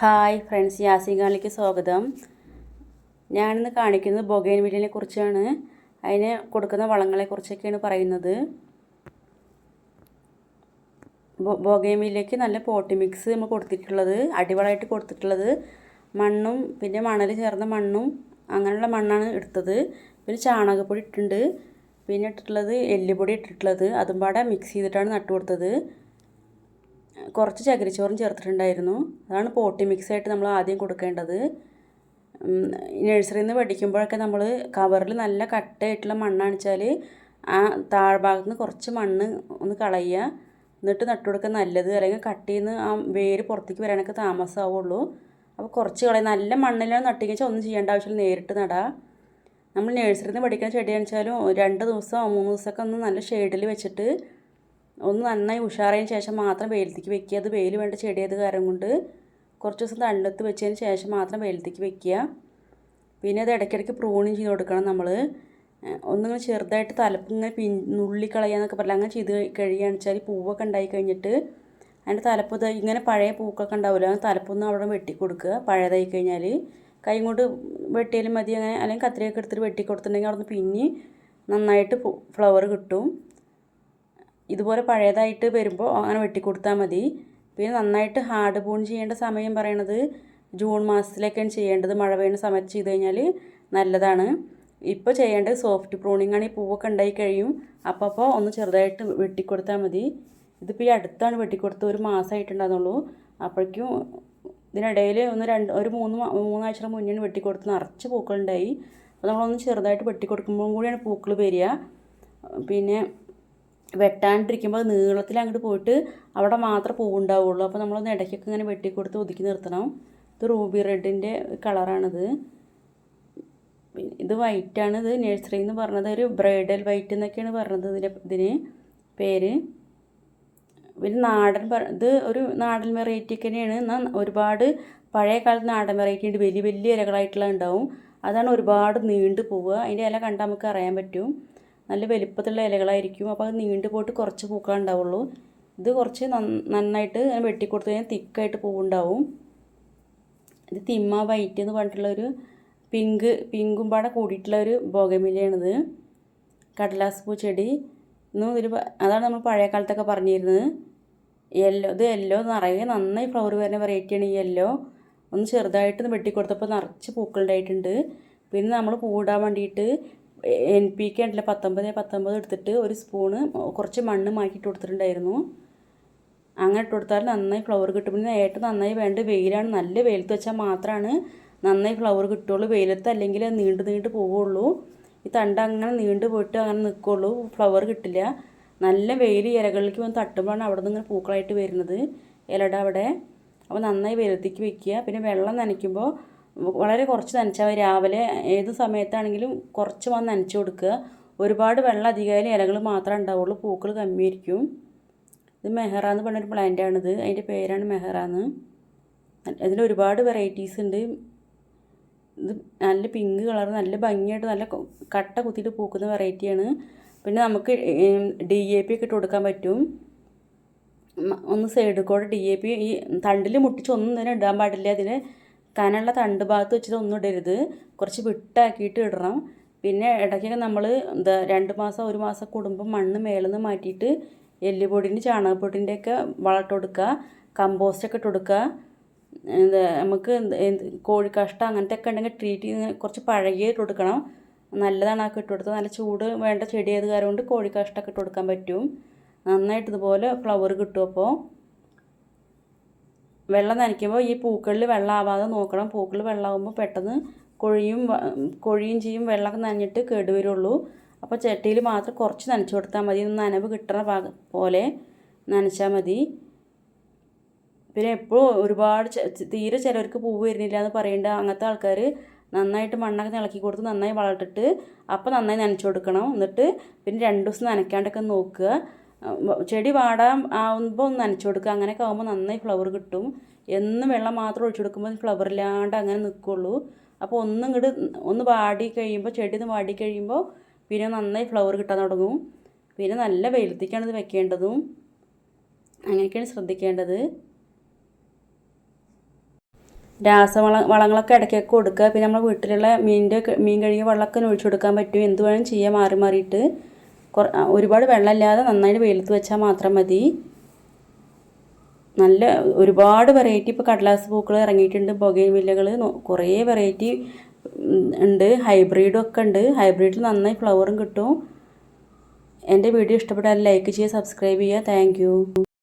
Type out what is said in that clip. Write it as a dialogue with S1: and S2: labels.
S1: Hi friends യാസികാളിക്ക് സ്വാഗതം. ഞാനിന്ന് കാണിക്കുന്നത് ബൊഗൈൻ വില്ലിനെ കുറിച്ചാണ്. അതിന് കൊടുക്കുന്ന വളങ്ങളെക്കുറിച്ചൊക്കെയാണ് പറയുന്നത്. ബൊഗൈൻ നല്ല പോട്ടി മിക്സ് നമ്മൾ കൊടുത്തിട്ടുള്ളത് അടിവളമായിട്ട് കൊടുത്തിട്ടുള്ളത്. മണ്ണും പിന്നെ മണൽ ചേർന്ന മണ്ണും അങ്ങനെയുള്ള മണ്ണാണ് എടുത്തത്. പിന്നെ ചാണകപ്പൊടി ഇട്ടിട്ടുണ്ട്. പിന്നെ ഇട്ടിട്ടുള്ളത് എല്ലുപൊടി ഇട്ടിട്ടുള്ളത്. അതും പാടെ മിക്സ് ചെയ്തിട്ടാണ് നട്ടു കൊടുത്തത് കുറച്ച് ചകിരിച്ചോറും ചേർത്തിട്ടുണ്ടായിരുന്നു. അതാണ് പോട്ടി മിക്സ് ആയിട്ട് നമ്മൾ ആദ്യം കൊടുക്കേണ്ടത്. നഴ്സറിയിൽ നിന്ന് പഠിക്കുമ്പോഴൊക്കെ നമ്മൾ കവറിൽ നല്ല കട്ടയായിട്ടുള്ള മണ്ണാണ് വെച്ചാൽ ആ താഴ്ഭാഗത്ത് നിന്ന് കുറച്ച് മണ്ണ് ഒന്ന് കളയുക. എന്നിട്ട് നട്ടുകൊടുക്കുക നല്ലത്. അല്ലെങ്കിൽ കട്ടിയിൽ നിന്ന് ആ വേര് പുറത്തേക്ക് വരാനൊക്കെ താമസമാവുള്ളൂ അപ്പോൾ കുറച്ച് കളയും നല്ല മണ്ണിലാണ് നട്ടിങ്ങ വെച്ചാൽ ഒന്നും ചെയ്യേണ്ട ആവശ്യമില്ല. നേരിട്ട് നടാം. നമ്മൾ നഴ്സറിയിൽ നിന്ന് പഠിക്കുന്ന ചെടിയാണെന്ന് വെച്ചാലും രണ്ട് ദിവസം മൂന്ന് ദിവസമൊക്കെ ഒന്ന് നല്ല ഷെയ്ഡിൽ വെച്ചിട്ട് ഒന്ന് നന്നായി ഉഷാറായതിന് ശേഷം മാത്രം വെയിലത്തേക്ക് വെക്കുക. അത് വെയിൽ വേണ്ട ചെടിയത് കാരണം കൊണ്ട് കുറച്ച് ദിവസം തണ്ടത്ത് വെച്ചതിന് ശേഷം മാത്രം വെയിലത്തേക്ക് വെക്കുക. പിന്നെ അത് ഇടയ്ക്കിടയ്ക്ക് പ്രൂണിങ് ചെയ്ത് കൊടുക്കണം നമ്മൾ. ഒന്നിങ്ങനെ ചെറുതായിട്ട് തലപ്പ് ഇങ്ങനെ പിൻ നുള്ളിക്കളയാന്നൊക്കെ പറയില്ല അങ്ങനെ ചെയ്ത് കഴിയുകയാണെന്ന് വെച്ചാൽ പൂവൊക്കെ ഉണ്ടായി കഴിഞ്ഞിട്ട് അതിന്റെ തലപ്പ് ഇങ്ങനെ പഴയ പൂക്കളൊക്കെ ഉണ്ടാവില്ല. അങ്ങനെ തലപ്പൊന്നും അവിടെ വെട്ടി കൊടുക്കുക. പഴയതായി കഴിഞ്ഞാൽ കൈ കൊണ്ട് വെട്ടിയാലും മതി. അങ്ങനെ അല്ലെങ്കിൽ കത്തിരിയൊക്കെ എടുത്തിട്ട് വെട്ടി കൊടുത്തിട്ടുണ്ടെങ്കിൽ അവിടെ നിന്ന് പിന്നി നന്നായിട്ട് ഫ്ലവർ കിട്ടും. ഇതുപോലെ പഴയതായിട്ട് വരുമ്പോൾ അങ്ങനെ വെട്ടിക്കൊടുത്താൽ മതി. പിന്നെ നന്നായിട്ട് ഹാർഡ് ബൂൺ ചെയ്യേണ്ട സമയം പറയണത് ജൂൺ മാസത്തിലേക്കാണ് ചെയ്യേണ്ടത്. മഴ പെയ്യുന്ന സമയത്ത് ചെയ്ത് കഴിഞ്ഞാൽ നല്ലതാണ്. ഇപ്പോൾ ചെയ്യേണ്ടത് സോഫ്റ്റ് പ്രൂണിങ് ആണ്. ഈ പൂവൊക്കെ ഉണ്ടായി കഴിയും. അപ്പോൾ അപ്പോൾ ഒന്ന് ചെറുതായിട്ട് വെട്ടിക്കൊടുത്താൽ മതി. ഇതിപ്പോൾ ഈ അടുത്താണ് വെട്ടിക്കൊടുത്ത് ഒരു മാസമായിട്ടുണ്ടാകുന്നുള്ളൂ അപ്പോഴേക്കും ഇതിനിടയിൽ ഒന്ന് രണ്ട് ഒരു മൂന്ന് മൂന്നാഴ്ച മുന്നേ വെട്ടിക്കൊടുത്ത്. നിറച്ച് പൂക്കളുണ്ടായി. അപ്പോൾ നമ്മളൊന്ന് ചെറുതായിട്ട് വെട്ടിക്കൊടുക്കുമ്പോഴും കൂടിയാണ് പൂക്കൾ വരിക. പിന്നെ വെട്ടാണ്ടിരിക്കുമ്പോൾ നീളത്തിൽ അങ്ങോട്ട് പോയിട്ട് അവിടെ മാത്രമേ പൂവുണ്ടാവുള്ളൂ. അപ്പോൾ നമ്മളൊന്ന് ഇടയ്ക്കൊക്കെ ഇങ്ങനെ വെട്ടിക്കൊടുത്ത് ഒതുക്കി നിർത്തണം. ഇത് റൂബി റെഡിന്റെ കളറാണിത്. ഇത് വൈറ്റാണ്. ഇത് നഴ്സറി എന്ന് പറഞ്ഞത്. ഒരു ബ്രൈഡൽ വൈറ്റ് എന്നൊക്കെയാണ് പറഞ്ഞത് ഇതിന്റെ ഇതിന് പേര്. പിന്നെ നാടൻ ഇത് ഒരു നാടൻ വെറൈറ്റി ഒക്കെ തന്നെയാണ്. എന്നാൽ ഒരുപാട് പഴയ കാലത്ത് നാടൻ വെറൈറ്റി ഉണ്ട്. വലിയ വലിയ ഇലകളായിട്ടുള്ള ഉണ്ടാവും. അതാണ് ഒരുപാട് നീണ്ടു പോവുക. അതിന്റെ ഇല കണ്ടാൽ നമുക്ക് അറിയാൻ പറ്റും. നല്ല വലിപ്പത്തിലുള്ള ഇലകളായിരിക്കും. അപ്പോൾ അത് നീണ്ടു പോയിട്ട് കുറച്ച് പൂക്കളുണ്ടാവുള്ളൂ ഇത് കുറച്ച് നന്നായിട്ട് വെട്ടിക്കൊടുത്ത് കഴിഞ്ഞാൽ തിക്കായിട്ട് പൂവുണ്ടാവും. ഇത് തിമ്മ വൈറ്റ് എന്ന് പറഞ്ഞിട്ടുള്ളൊരു പിങ്ക് പിങ്കും പാടെ കൂടിയിട്ടുള്ള ഒരു ബോഗമില്ലയാണിത് കടലാസ് പൂ ചെടി ഇന്നും ഇതിൽ അതാണ് നമ്മൾ പഴയ കാലത്തൊക്കെ പറഞ്ഞിരുന്നത്. യെല്ലോ ഇത് യെല്ലോ നിറയെ നന്നായി ഫ്ലവർ വരുന്ന വെറൈറ്റിയാണ് ഈ യെല്ലോ. ഒന്ന് ചെറുതായിട്ട് വെട്ടിക്കൊടുത്തപ്പോൾ നിറച്ച് പൂക്കളുണ്ടായിട്ടുണ്ട് പിന്നെ നമ്മൾ പൂവിടാൻ വേണ്ടിയിട്ട് എൻ പി കെ ഉണ്ടല്ലോ പത്തൊമ്പത് പത്തൊമ്പത് എടുത്തിട്ട് ഒരു സ്പൂണ് കുറച്ച് മണ്ണ് മാറ്റിയിട്ട് കൊടുത്തിട്ടുണ്ടായിരുന്നു. അങ്ങനെ ഇട്ട് കൊടുത്താൽ നന്നായി ഫ്ലവർ കിട്ടും. പിന്നെ ഏറ്റവും നന്നായി വേണ്ട വെയിലാണ്. നല്ല വെയിലത്ത് വെച്ചാൽ മാത്രമാണ് നന്നായി ഫ്ലവർ കിട്ടുള്ളൂ. വെയിലത്ത് അല്ലെങ്കിൽ നീണ്ടു നീണ്ടു പോവുള്ളൂ. ഈ തണ്ട് അങ്ങനെ നീണ്ടു പോയിട്ട് അങ്ങനെ നിൽക്കുള്ളൂ ഫ്ലവർ കിട്ടില്ല. നല്ല വെയിൽ ഇലകളിലേക്ക് വന്ന് തട്ടുമ്പോഴാണ് അവിടെ നിന്ന് ഇങ്ങനെ പൂക്കളായിട്ട് വരുന്നത്. ഇലയുടെ അവിടെ. അപ്പോൾ നന്നായി വെയിലത്തേക്ക് വെക്കുക. പിന്നെ വെള്ളം നനയ്ക്കുമ്പോൾ വളരെ കുറച്ച് നനച്ചാൽ മതി. രാവിലെ ഏത് സമയത്താണെങ്കിലും കുറച്ച് വന്ന് നനച്ച് കൊടുക്കുക. ഒരുപാട് വെള്ളം അധികമായാലും ഇലകൾ മാത്രമേ ഉണ്ടാവുള്ളൂ. പൂക്കൾ കമ്മിയായിരിക്കും. ഇത് മെഹറ എന്ന് പറഞ്ഞൊരു പ്ലാന്റ് ആണിത്. അതിന്റെ പേരാണ് മെഹറ എന്ന്. അതിൽ ഒരുപാട് വെറൈറ്റീസ് ഉണ്ട്. ഇത് നല്ല പിങ്ക് കളർ നല്ല ഭംഗിയായിട്ട് നല്ല കട്ട കുത്തിയിട്ട് പൂക്കുന്ന വെറൈറ്റിയാണ് പിന്നെ നമുക്ക് ഡി എ പി ഒക്കെ ഇട്ട് കൊടുക്കാൻ പറ്റും. ഒന്ന് സൈഡിൽ കൂടെ ഡി എ പി ഈ തണ്ടിൽ മുട്ടിച്ച് ഒന്നും തന്നെ ഇടാൻ പാടില്ല. അതിന് കനുള്ള തണ്ട് ഭാഗത്ത് വെച്ചിട്ട് ഒന്നും ഇടരുത്. കുറച്ച് വിട്ടാക്കിയിട്ട് ഇടണം. പിന്നെ ഇടയ്ക്കൊക്കെ നമ്മൾ എന്താ രണ്ട് മാസം ഒരു മാസം കൂടുമ്പോൾ മണ്ണ് മേളിൽ നിന്ന് മാറ്റിയിട്ട് എല്ലുപൊടിന്റെ ചാണകപ്പൊടിന്റെ ഒക്കെ വളമിട്ട് കൊടുക്കുക. കമ്പോസ്റ്റൊക്കെ ഇട്ട് കൊടുക്കുക. എന്താ നമുക്ക് കോഴിക്കാഷ്ടം അങ്ങനത്തെ ഒക്കെ ഉണ്ടെങ്കിൽ ട്രീറ്റ് ചെയ്ത് കുറച്ച് പഴകിയ ഇട്ട് കൊടുക്കണം. നല്ലതാണ് ആക്കി ഇട്ട് കൊടുത്തത് നല്ല ചൂട് വേണ്ട ചെടി ആയത് കാരണം കൊണ്ട് കോഴിക്കാഷ്ടമൊക്കെ ഇട്ട് കൊടുക്കാൻ പറ്റും. നന്നായിട്ട് ഇതുപോലെ ഫ്ലവർ കിട്ടും അപ്പോൾ. വെള്ളം നനയ്ക്കുമ്പോൾ ഈ പൂക്കളിൽ വെള്ളം ആവാതെ നോക്കണം. പൂക്കളിൽ വെള്ളമാകുമ്പോൾ പെട്ടെന്ന് കൊഴിയും കൊഴിയും ചെയ്യും വെള്ളമൊക്കെ നനഞ്ഞിട്ട് കേടുവരുള്ളൂ അപ്പോൾ ചട്ടിയിൽ മാത്രം കുറച്ച് നനച്ച് കൊടുത്താൽ മതി. നനവ് കിട്ടണ ഭാഗം പോലെ നനച്ചാൽ മതി. പിന്നെ എപ്പോഴും ഒരുപാട് തീരെ ചിലവർക്ക് പൂവ് വരുന്നില്ല എന്ന് പറയേണ്ട അങ്ങനത്തെ ആൾക്കാർ നന്നായിട്ട് മണ്ണൊക്കെ ഇളക്കി കൊടുത്ത് നന്നായി വളർത്തിട്ട് അപ്പോൾ നന്നായി നനച്ചു കൊടുക്കണം. എന്നിട്ട് പിന്നെ രണ്ട് ദിവസം നനയ്ക്കാണ്ടൊക്കെ നോക്കുക. ചെടി വാടാൻ ആവുമ്പോൾ ഒന്ന് നനച്ചു കൊടുക്കുക. അങ്ങനെയൊക്കെ ആകുമ്പോൾ നന്നായി ഫ്ലവർ കിട്ടും. എന്നും വെള്ളം മാത്രം ഒഴിച്ചു കൊടുക്കുമ്പോൾ ഫ്ലവർ ഇല്ലാണ്ട് അങ്ങനെ നിൽക്കുള്ളൂ അപ്പോൾ ഒന്നും ഇങ്ങോട്ട് ഒന്ന് വാടി കഴിയുമ്പോൾ ചെടി ഒന്ന് വാടി കഴിയുമ്പോൾ പിന്നെ നന്നായി ഫ്ലവർ കിട്ടാൻ തുടങ്ങും. പിന്നെ നല്ല വെയിലത്തേക്കാണ് ഇത് വെക്കേണ്ടതും. അങ്ങനെയൊക്കെയാണ് ശ്രദ്ധിക്കേണ്ടത്. രാസവള വളങ്ങളൊക്കെ ഇടയ്ക്കൊക്കെ കൊടുക്കുക. പിന്നെ നമ്മൾ വീട്ടിലുള്ള മീനിന്റെ മീൻ കഴുകിയ വെള്ളമൊക്കെ ഒഴിച്ചു കൊടുക്കാൻ പറ്റും എന്ത് വേണം ചെയ്യാൻ മാറി മാറിയിട്ട്. ഒരുപാട് വെള്ളമില്ലാതെ നന്നായിട്ട് വെയിലത്ത് വെച്ചാൽ മാത്രം മതി. നല്ല ഒരുപാട് വെറൈറ്റി ഇപ്പോൾ കടലാസ് പൂക്കൾ ഇറങ്ങിയിട്ടുണ്ട് ബൊഗൈൻ വില്ലകൾ കുറേ വെറൈറ്റി ഉണ്ട്. ഹൈബ്രിഡും ഒക്കെ ഉണ്ട്. ഹൈബ്രിഡിൽ നന്നായി ഫ്ലവറും കിട്ടും. എന്റെ വീഡിയോ ഇഷ്ടപ്പെട്ടാൽ ലൈക്ക് ചെയ്യുക സബ്സ്ക്രൈബ് ചെയ്യുക. താങ്ക്